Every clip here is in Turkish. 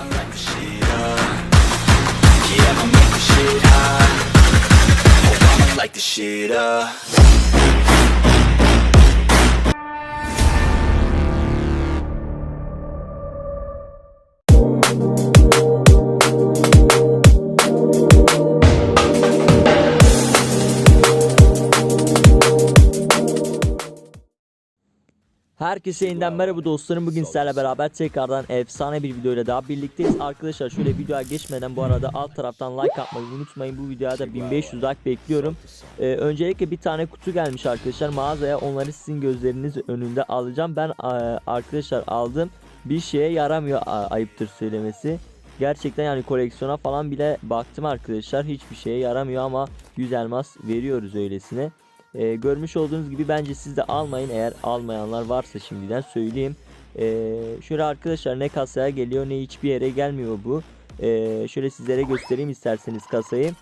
I'ma shit up. Yeah, I'ma make the shit hot. I'ma light the shit up. Herkese yeniden merhaba dostlarım. Bugün sizlerle beraber tekrardan efsane bir videoyla daha birlikteyiz. Arkadaşlar şöyle videoya geçmeden bu arada alt taraftan like atmayı unutmayın. Bu videoya da 1500 like bekliyorum. Ee, öncelikle bir tane kutu gelmiş arkadaşlar mağazaya. Onları sizin gözleriniz önünde alacağım. Ben e, arkadaşlar aldım. Bir şeye yaramıyor ayıptır söylemesi. Gerçekten yani koleksiyona falan bile baktım arkadaşlar. Hiçbir şeye yaramıyor ama 100 elmas veriyoruz öylesine. Ee, görmüş olduğunuz gibi bence siz de almayın eğer almayanlar varsa şimdiden söyleyeyim. Ee, şöyle arkadaşlar ne kasaya geliyor ne hiçbir yere gelmiyor bu. Ee, şöyle sizlere göstereyim isterseniz kasayı.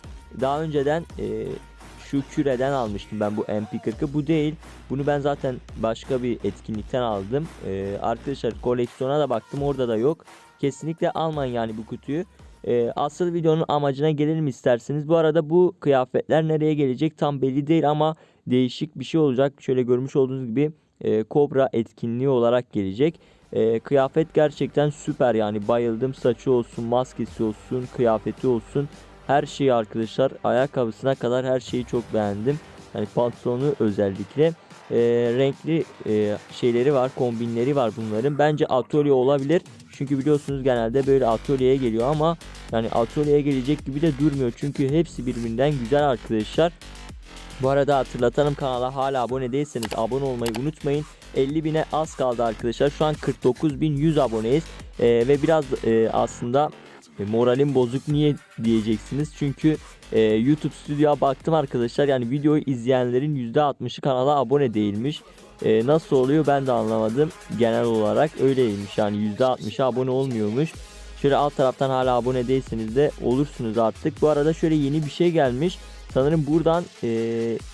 Daha önceden e, şu küreden almıştım ben bu MP40'ı. Bu değil. Bunu ben zaten başka bir etkinlikten aldım. Ee, arkadaşlar koleksiyona da baktım orada da yok. Kesinlikle almayın yani bu kutuyu. Ee, asıl videonun amacına gelelim isterseniz. Bu arada bu kıyafetler nereye gelecek tam belli değil ama değişik bir şey olacak. Şöyle görmüş olduğunuz gibi e, Kobra etkinliği olarak gelecek. E, kıyafet gerçekten süper yani bayıldım. Saçı olsun, maskesi olsun, kıyafeti olsun. Her şeyi arkadaşlar ayakkabısına kadar her şeyi çok beğendim. Yani pantolonu özellikle. E, renkli e, şeyleri var, kombinleri var bunların. Bence atölye olabilir. Çünkü biliyorsunuz genelde böyle atölyeye geliyor ama yani atölyeye gelecek gibi de durmuyor. Çünkü hepsi birbirinden güzel arkadaşlar. Bu arada hatırlatalım kanala hala abone değilseniz abone olmayı unutmayın. 50 bine az kaldı arkadaşlar. Şu an 49.100 aboneyiz. Ee, ve biraz e, aslında e, moralim bozuk niye diyeceksiniz. Çünkü e, YouTube Studio'ya baktım arkadaşlar. Yani videoyu izleyenlerin %60'ı kanala abone değilmiş. E, nasıl oluyor ben de anlamadım. Genel olarak öyleymiş. Yani %60'ı abone olmuyormuş. Şöyle alt taraftan hala abone değilseniz de olursunuz artık. Bu arada şöyle yeni bir şey gelmiş. Sanırım buradan e,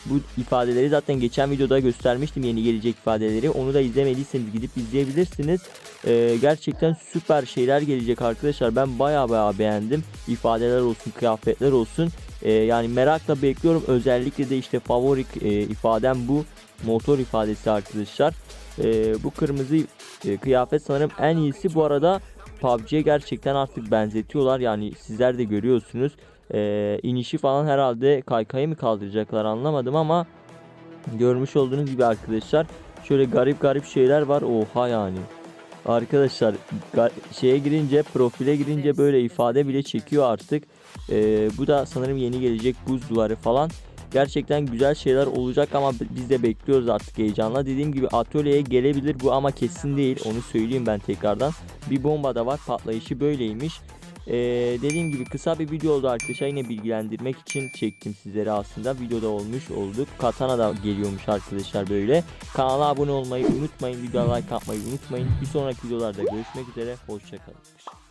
bu ifadeleri zaten geçen videoda göstermiştim yeni gelecek ifadeleri. Onu da izlemediyseniz gidip izleyebilirsiniz. E, gerçekten süper şeyler gelecek arkadaşlar. Ben baya baya beğendim. İfadeler olsun, kıyafetler olsun. E, yani merakla bekliyorum. Özellikle de işte favori e, ifadem bu. Motor ifadesi arkadaşlar. E, bu kırmızı e, kıyafet sanırım en iyisi. Bu arada PUBG'ye gerçekten artık benzetiyorlar. Yani sizler de görüyorsunuz. Ee, inişi falan herhalde kaykayı mı kaldıracaklar anlamadım ama görmüş olduğunuz gibi arkadaşlar şöyle garip garip şeyler var. Oha yani. Arkadaşlar şeye girince profile girince böyle ifade bile çekiyor artık. Ee, bu da sanırım yeni gelecek buz duvarı falan. Gerçekten güzel şeyler olacak ama biz de bekliyoruz artık heyecanla. Dediğim gibi atölyeye gelebilir bu ama kesin değil. Onu söyleyeyim ben tekrardan. Bir bomba da var patlayışı böyleymiş. Ee, dediğim gibi kısa bir video oldu arkadaşlar. Yine bilgilendirmek için çektim sizlere aslında. Videoda olmuş olduk. Katana da geliyormuş arkadaşlar böyle. Kanala abone olmayı unutmayın. Videoya like atmayı unutmayın. Bir sonraki videolarda görüşmek üzere. Hoşçakalın